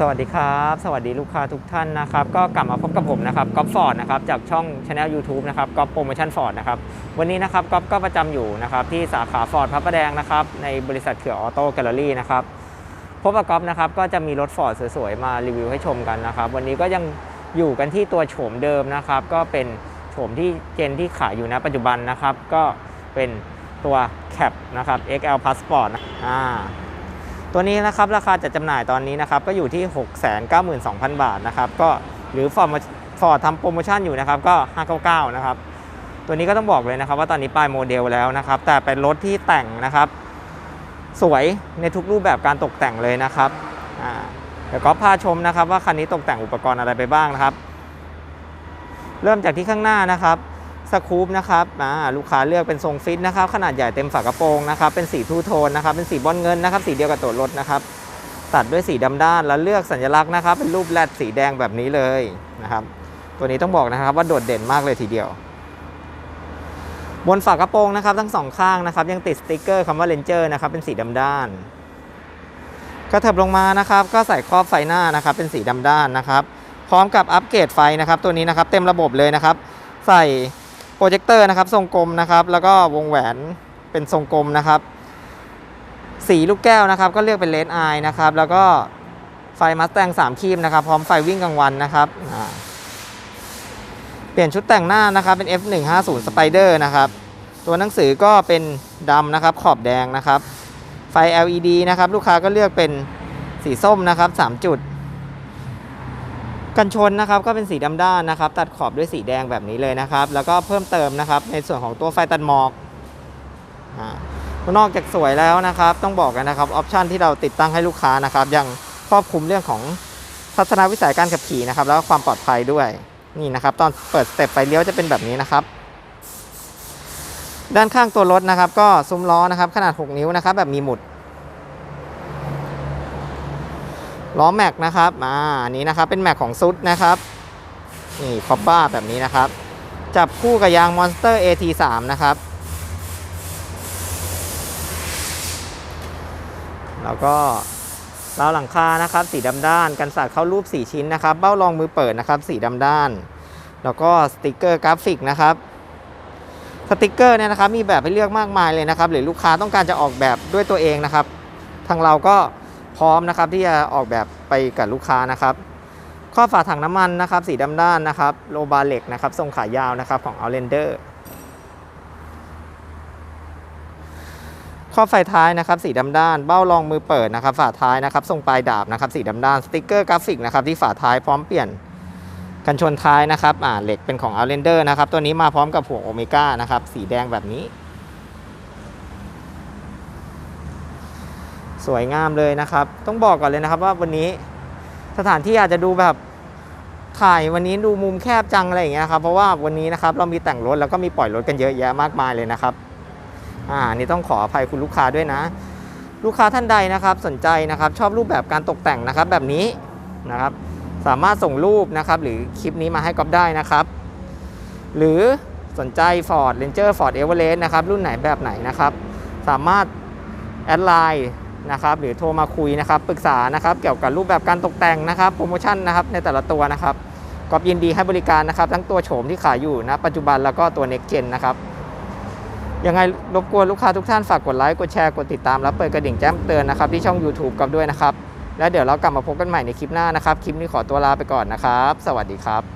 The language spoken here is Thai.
สวัสดีครับ สวัสดีลูกค้าทุกท่านนะครับ ก็กลับมาพบกับผมนะครับก๊อฟฟอร์ดนะครับจากช่องช anel YouTube นะครับก๊อฟโปรโมชั่นฟอร์ดนะครับวันนี้นะครับก๊อฟก็ประจำอยู่นะครับที่สาขาฟอร์ดพระประแดงนะครับในบริษัทเขื่อออโต้แกลเลอรี่นะครับพบกับก๊อฟนะครับก็จะมีรถฟอร์ดสวยๆ มารีวิวให้ชมกันนะครับวันนี้ก็ยังอยู่กันที่ตัวโฉมเดิมนะครับก็เป็นโฉมที่เจนที่ขายอยู่ณปัจจุบันนะครับก็เป็นตัวแคปนะครับ XL Passport นะอ่า ตัวนี้นะครับราคาจัดจำหน่ายตอนนี้นะครับก็อยู่ที่ 692,000 บาทนะครับก็หรือฟอร์ดฟอร์ดทำโปรโมชั่นอยู่นะครับก็ 599 นะครับ ตัวนี้ก็ต้องบอกเลยนะครับว่าตอนนี้ปลายโมเดลแล้วนะครับ แต่เป็นรถที่แต่งนะครับ สวยในทุกรูปแบบการตกแต่งเลยนะครับเดี๋ยวก็พาชมนะครับว่าคันนี้ตกแต่งอุปกรณ์อะไรไปบ้างนะครับ เริ่มจากที่ข้างหน้านะครับ สคูปนะครับอ่าลูกค้าเลือกเป็นทรงฟิตนะครับ ขนาดใหญ่เต็มฝากระโปรงนะครับ เป็นสีทูโทนนะครับ เป็นสีบอลเงินนะครับ สีเดียวกับตัวรถนะครับ ตัดด้วยสีดำด้านแล้วเลือกสัญลักษณ์นะครับ เป็นรูปแรดสีแดงแบบนี้เลยนะครับ ตัวนี้ต้องบอกนะครับว่าโดดเด่นมากเลยทีเดียว บนฝากระโปรงนะครับ ทั้งสองข้างนะครับ ยังติดสติกเกอร์คำว่าเลนเจอร์นะครับ เป็นสีดำด้านกระเถิบลงมานะครับ ก็ใส่ครอบไฟหน้านะครับ เป็นสีดำด้านนะครับ พร้อมกับอัปเกรดไฟนะครับ ตัวนี้นะครับ เต็มระบบเลยนะครับ ใส่ โปรเจคเตอร์นะครับทรงกลมนะครับ แล้วก็วงแหวนเป็นทรงกลมนะครับ สีลูกแก้วนะครับ ก็เลือกเป็นเลดไอนะครับ แล้วก็ไฟมัสแตง3คีมนะครับ พร้อมไฟวิ่งกลางวันนะครับเปลี่ยนชุดแต่งหน้านะครับเป็น F150 Spider นะครับตัวหนังสือก็เป็นดำนะครับขอบแดงนะครับ ไฟ LED นะครับ ลูกค้าก็เลือกเป็นสีส้มนะครับ 3 จุด กันชนนะครับก็เป็นสีดำด้านนะครับ ตัดขอบด้วยสีแดงแบบนี้เลยนะครับ แล้วก็เพิ่มเติมนะครับ ในส่วนของตัวไฟตัดหมอกอ่านอกจากสวยแล้วนะครับ ต้องบอกกันนะครับออปชันที่เราติดตั้งให้ลูกค้านะครับยังครอบคลุมเรื่องของทัศนวิสัยการขับขี่นะครับ แล้วก็ความปลอดภัยด้วยนี่นะครับ ตอนเปิดสเต็ปไฟเลี้ยวจะเป็นแบบนี้นะครับ ด้านข้างตัวรถนะครับ ก็ซุ้มล้อนะครับ ขนาด 6 นิ้วนะครับ แบบมีหมุด ล้อแม็กนะครับอ่าอันนี้นะครับเป็นแม็กของซุดนะครับนี่คอปบ้าแบบนี้นะครับ จับคู่กับยาง Monster AT3 นะครับ แล้วก็ราวหลังคานะครับ สีดำด้านกันสาดเข้ารูป 4 ชิ้นนะครับ เบ้ารองมือเปิดนะครับ สีดำด้าน แล้วก็สติกเกอร์กราฟิกนะครับสติกเกอร์เนี่ยนะครับมีแบบให้เลือกมากมายเลยนะครับ หรือลูกค้าต้องการจะออกแบบด้วยตัวเองนะครับ ทางเราก็ พร้อมนะครับที่จะออกแบบไปกับลูกค้านะครับ ข้อฝาถังน้ำมันนะครับ สีดำด้านนะครับโลบาเล็กนะครับทรงขายาวนะครับของ Outlander ข้อไฟท้ายนะครับสีดำด้าน เบ้ารองมือเปิดนะครับ ฝาท้ายนะครับ ทรงปลายดาบนะครับ สีดำด้านสติกเกอร์กราฟิกนะครับที่ฝาท้ายพร้อมเปลี่ยนกันชนท้ายนะครับอ่าเหล็กเป็นของ Outlander นะครับ ตัวนี้มาพร้อมกับหัวโอเมก้านะครับ สีแดงแบบนี้ สวยงามเลยนะครับ ต้องบอกก่อนเลยนะครับว่าวันนี้สถานที่อาจจะดูแบบถ่ายวันนี้ดูมุมแคบจังอะไรอย่างเงี้ยครับเพราะว่าวันนี้นะครับเรามีแต่งรถแล้วก็มีปล่อยรถกันเยอะแยะมากมายเลยนะครับอ่านี่ต้องขออภัยคุณลูกค้าด้วยนะ ลูกค้าท่านใดนะครับสนใจนะครับ ชอบรูปแบบการตกแต่งนะครับ แบบนี้นะครับ สามารถส่งรูปนะครับ หรือคลิปนี้มาให้ก๊อฟได้นะครับ หรือสนใจ Ford Ranger Ford Everest นะครับรุ่นไหนแบบไหนนะครับ สามารถแอดไลน์ นะครับหรือโทรมาคุยนะครับปรึกษานะครับเกี่ยวกับรูปแบบการตกแต่งนะครับโปรโมชั่นนะครับในแต่ละตัวนะครับก๊อฟยินดีให้บริการนะครับทั้งตัวโฉมที่ขายอยู่นะปัจจุบันแล้วก็ตัว Next Gen นะครับยังไงรบกวนลูกค้าทุกท่านฝากกดไลค์กดแชร์กดติดตามและเปิดกระดิ่งแจ้งเตือนนะครับที่ช่อง YouTube กับด้วยนะครับแล้วเดี๋ยวเรากลับมาพบกันใหม่ในคลิปหน้านะครับ คลิปนี้ขอตัวลาไปก่อนนะครับ สวัสดีครับ